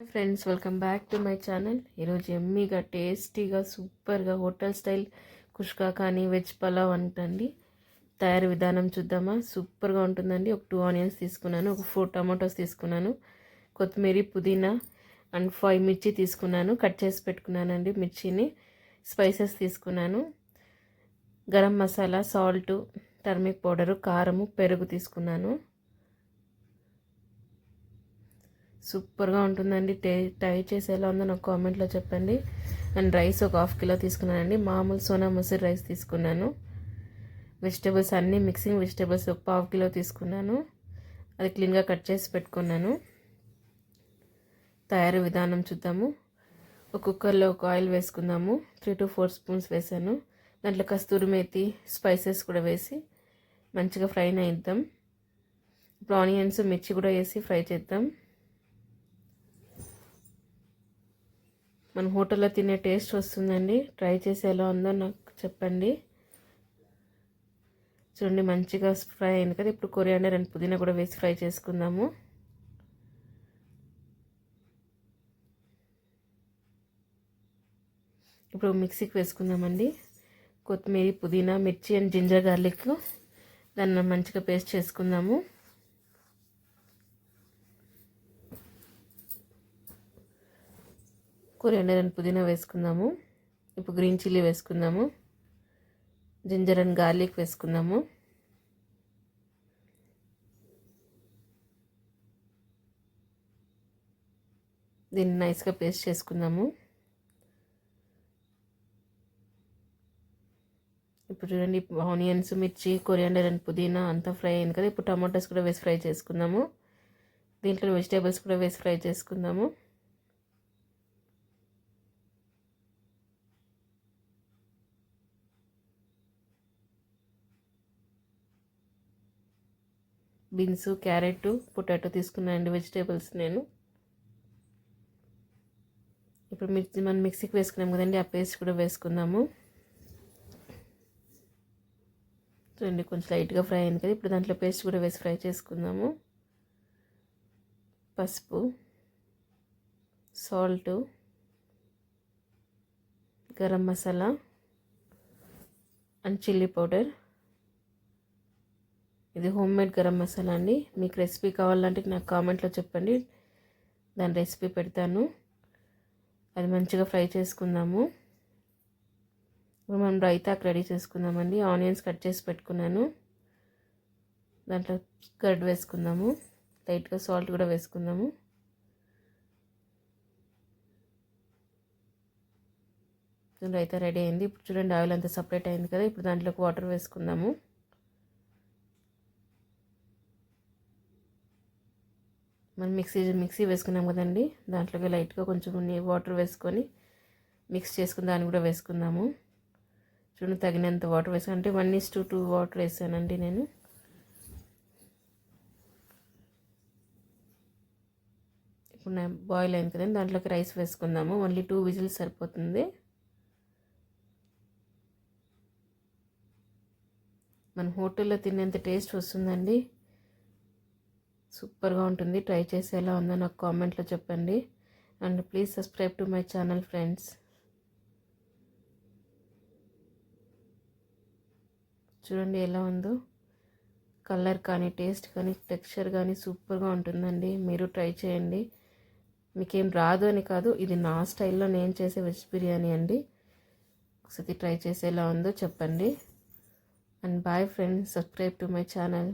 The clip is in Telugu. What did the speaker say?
Friends welcome back to my channel. ఈరోజు ఎమ్మీగా టేస్టీగా సూపర్గా హోటల్ స్టైల్ కుష్కా కానీ వెజ్ పలావ్ అంటండి. తయారు విధానం చూద్దామా? సూపర్గా ఉంటుందండి. ఒక టూ ఆనియన్స్ తీసుకున్నాను ఒక ఫోర్ టమాటోస్ తీసుకున్నాను కొత్తిమీర పుదీనా అండ్ ఫైవ్ మిర్చి తీసుకున్నాను. కట్ చేసి పెట్టుకున్నానండి మిర్చిని. స్పైసెస్ తీసుకున్నాను. Garam masala salt turmeric powder కారము పెరుగు తీసుకున్నాను. సూపర్గా ఉంటుందండి. టే ట్రై చేసి ఎలా ఉందో నాకు కామెంట్లో చెప్పండి. అండ్ రైస్ ఒక హాఫ్ కిలో తీసుకున్నానండి. మామూలు సోనా మసూరి రైస్ తీసుకున్నాను. వెజిటేబుల్స్ అన్నీ మిక్సింగ్ వెజిటేబుల్స్ ఒక పావు కిలో తీసుకున్నాను. అది క్లీన్గా కట్ చేసి పెట్టుకున్నాను. తయారీ విధానం చూద్దాము. ఒక కుక్కర్లో ఒక ఆయిల్ వేసుకుందాము. త్రీ టు ఫోర్ స్పూన్స్ వేసాను. దాంట్లో కస్తూరి మేతి స్పైసెస్ కూడా వేసి మంచిగా ఫ్రై అయిద్దాం. ఇప్పుడు ఆనియన్స్ మిర్చి కూడా వేసి ఫ్రై చేద్దాం. మన హోటల్లో తినే టేస్ట్ వస్తుందండి. ట్రై చేసి ఎలా ఉందో నాకు చెప్పండి. చూడండి మంచిగా ఫ్రై అయింది కదా. ఇప్పుడు కొరియాండర్ అండ్ పుదీనా కూడా వేసి ఫ్రై చేసుకుందాము. ఇప్పుడు మిక్సీకి వేసుకుందామండి. కొత్తిమీర పుదీనా మిర్చి అండ్ జింజర్ గార్లిక్. దాన్ని మంచిగా పేస్ట్ చేసుకుందాము. కొరియాండర్ అండ్ పుదీనా వేసుకుందాము. ఇప్పుడు గ్రీన్ చిల్లీ వేసుకుందాము. జింజర్ అండ్ గార్లిక్ వేసుకుందాము. దీన్ని నైస్గా పేస్ట్ చేసుకుందాము. ఇప్పుడు చూడండి ఆనియన్స్ మిర్చి కొరియాండర్ అండ్ పుదీనా అంతా ఫ్రై అయింది కదా. ఇప్పుడు టమాటోస్ కూడా వేసి ఫ్రై చేసుకుందాము. దీంట్లో వెజిటేబుల్స్ కూడా వేసి ఫ్రై చేసుకుందాము. బీన్స్ క్యారెట్ పొటాటో తీసుకున్నానండి వెజిటేబుల్స్ నేను. ఇప్పుడు మిర్చి మనం మిక్సీకి వేసుకున్నాం కదండి ఆ పేస్ట్ కూడా వేసుకుందాము. చూడండి కొంచెం లైట్గా ఫ్రై అయింది కదా ఇప్పుడు దాంట్లో పేస్ట్ కూడా వేసి ఫ్రై చేసుకుందాము. పసుపు salt garam masala and chilli powder. ఇది హోమ్ మేడ్ గరం మసాలా అండి. మీకు రెసిపీ కావాలంటే నాకు కామెంట్లో చెప్పండి. దాని రెసిపీ పెడతాను. అది మంచిగా ఫ్రై చేసుకుందాము. ఇప్పుడు మనం రైతాకు రెడీ చేసుకుందామండి. ఆనియన్స్ కట్ చేసి పెట్టుకున్నాను. దాంట్లో కర్డ్ వేసుకుందాము. లైట్గా సాల్ట్ కూడా వేసుకుందాము. రైతా రెడీ అయింది. ఇప్పుడు చూడండి ఆయిల్ అంతా సపరేట్ అయింది కదా. ఇప్పుడు దాంట్లోకి వాటర్ వేసుకుందాము. మనం మిక్సీ మిక్సీ వేసుకున్నాం కదండి. దాంట్లోకి లైట్గా కొంచెం వాటర్ వేసుకొని మిక్స్ చేసుకుని దాన్ని కూడా వేసుకుందాము. చూడండి తగినంత వాటర్ వేసుకుని అంటే one is to two water వేసానండి నేను. ఇప్పుడు బాయిల్ అయింది కదండి దాంట్లోకి రైస్ వేసుకుందాము. ఓన్లీ టూ విజిల్స్ సరిపోతుంది. మన హోటల్లో తినేంత టేస్ట్ వస్తుందండి. సూపర్గా ఉంటుంది. ట్రై చేసి ఎలా ఉందో నాకు కామెంట్లో చెప్పండి. And please subscribe to my channel friends. చూడండి ఎలా ఉందో. కలర్ కానీ టేస్ట్ కానీ టెక్స్చర్ కానీ సూపర్గా ఉంటుందండి. మీరు ట్రై చేయండి. మీకేం రాదు అని కాదు ఇది నా స్టైల్లో నేను చేసే వెజ్ బిర్యానీ అండి. ఒకసారి ట్రై చేసి ఎలా ఉందో చెప్పండి. And bye friends subscribe to my channel.